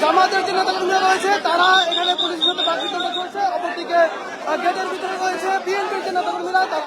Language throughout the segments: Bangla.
জামাতের যে নেতাকর্মীরা রয়েছে, তারা এখানে পুলিশের সাথে বাকবিতণ্ডা চলছে অপরদিকে গেটের ভিতরে রয়েছে বিএনপির যে নেতাকর্মীরা, তারা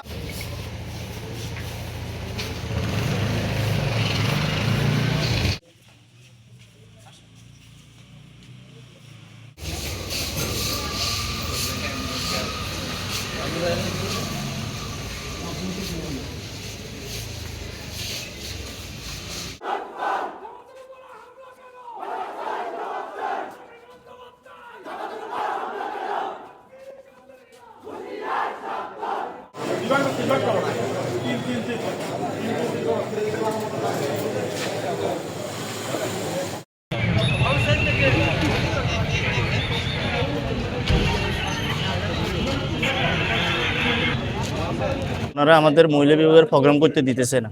ওনারা আমাদের মহিলা বিভাগের প্রোগ্রাম করতে দিতেছে না।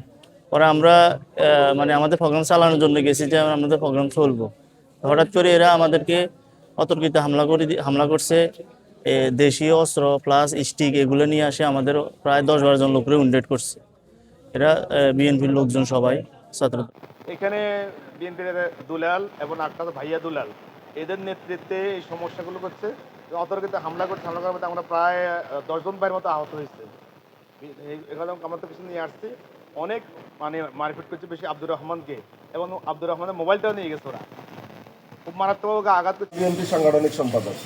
পরে আমরা মানে আমাদের প্রোগ্রাম চালানোর জন্য গেছি যে আমাদের প্রোগ্রাম চলবো। হঠাৎ করে এরা আমাদেরকে অতর্কিত হামলা করে হামলা করছে। দেশীয় অস্ত্র প্লাস স্টিক এগুলো নিয়ে আসে আমাদের প্রায় দশ বারো জন লোকরে উন্ডেট করছে। এরা বিএনপির লোকজন সবাই ছাত্র। এখানে বিএনপির দুলাল এবং আক্তার ভাইয়া দুলাল এদের নেতৃত্বে এই সমস্যাগুলো করছে। অতর্কিত হামলা করছে হামলা করার মধ্যে আমরা প্রায় আহ, দশজন ভাইয়ের মতো আহত হয়েছে। এখানে আমরা তো কিছু নিয়ে আসছি। অনেক মানে মারপিট করছে বেশি আব্দুর রহমানকে এবং আব্দুর রহমানের মোবাইলটাও নিয়ে গেছে ওরা। খুব মারাত্মকভাবে আঘাত করছে। বিএনপি সাংগঠনিক সম্পাদক।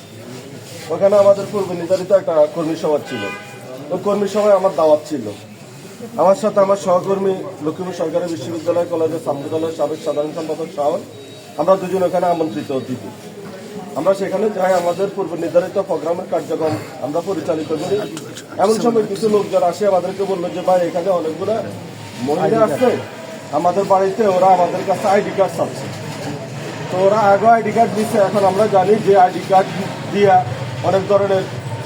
ওখানে আমাদের পূর্ব নির্ধারিত একটা কর্মী সভা ছিল। ওই কর্মী সভায় আমার দাওয়াত ছিল। আমার সাথে আমার সহকর্মী লক্ষ্মীপুর সরকারি বিশ্ববিদ্যালয় কলেজের ছাত্রদলের সাবেক সাধারণ সম্পাদক শাহন আমরা দুজন ওখানে আমন্ত্রিত অতিথি। আমরা সেখানে যাই, আমাদের পূর্ব নির্ধারিত প্রোগ্রামের কার্যক্রম আমরা পরিচালিত করি। এমন সময় কিছু লোকজন আসে, আমাদেরকে বলল যে, ভাই, এখানে অনেকগুলো মহিলা আছে। আমাদের বাড়িতে ওরা আমাদের কাছে আইডি কার্ড চাচ্ছে। তো ওরা আগে আইডি কার্ড দিচ্ছে এখন আমরা জানি যে আইডি কার্ড দিয়া অনেক ধরনের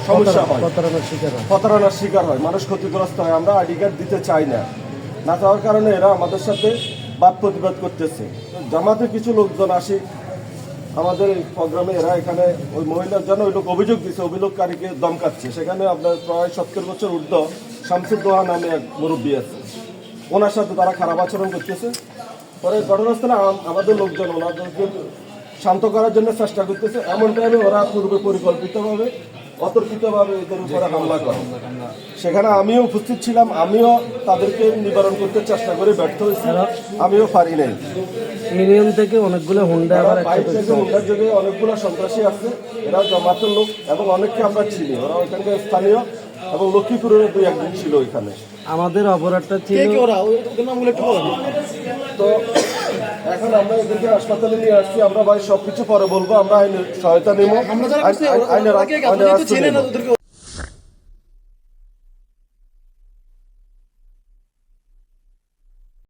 সমস্যা হয়। প্রতারণার শিকার হয়। প্রতারণার শিকার হয়। মানুষ ক্ষতিগ্রস্ত হয়। আমরা আইডি কার্ড দিতে চাই না। না চাওয়ার কারণে এরা আমাদের সাথে বাদ প্রতিবাদ করতেছে। জামাতে কিছু লোকজন আসে। আমাদের প্রোগ্রামে এরা এখানে ওই মহিলার জন্য ওই লোক অভিযোগ দিচ্ছে অভিযোগকারীকে দমকাচ্ছে। সেখানে আপনার প্রায় সত্তর বছর ঊর্ধ্ব শামসুদ্দোহা নামে এক মুরব্বী আছে। ওনার সাথে তারা খারাপ আচরণ করতেছে। পরে ঘটনাস্থলে আমাদের লোকজন ওনাদেরকে শান্ত করার জন্য চেষ্টা করতেছে। এমন টাইমে ওরা পূর্বে পরিকল্পিতভাবে অতর্কিতভাবে এদের উপরে হামলা করে। সেখানে আমিও উপস্থিত ছিলাম আমিও তাদেরকে নিবারণ করতে চেষ্টা করে ব্যর্থ হয়েছি। আমিও পারি নাই। ইউনিয়ন থেকে অনেকগুলো হুন্ডা আবার বাইক থেকে হুন্ডার যোগে অনেকগুলো সন্ত্রাসী আছে এরা জমাতের লোক এবং অনেককে আমরা চিনি। ওরা ওইখানকার স্থানীয় এবং লক্ষ্মীপুরের দুই একদিন ছিল ওইখানে। আমাদের অপরাধটা ছিল তো এখন আমরা এদেরকে হাসপাতালে নিয়ে আসছি আমরা ভাই সবকিছু পরে বলব আমরা আইনের সহায়তা নেব আইন- আইন- আইনের।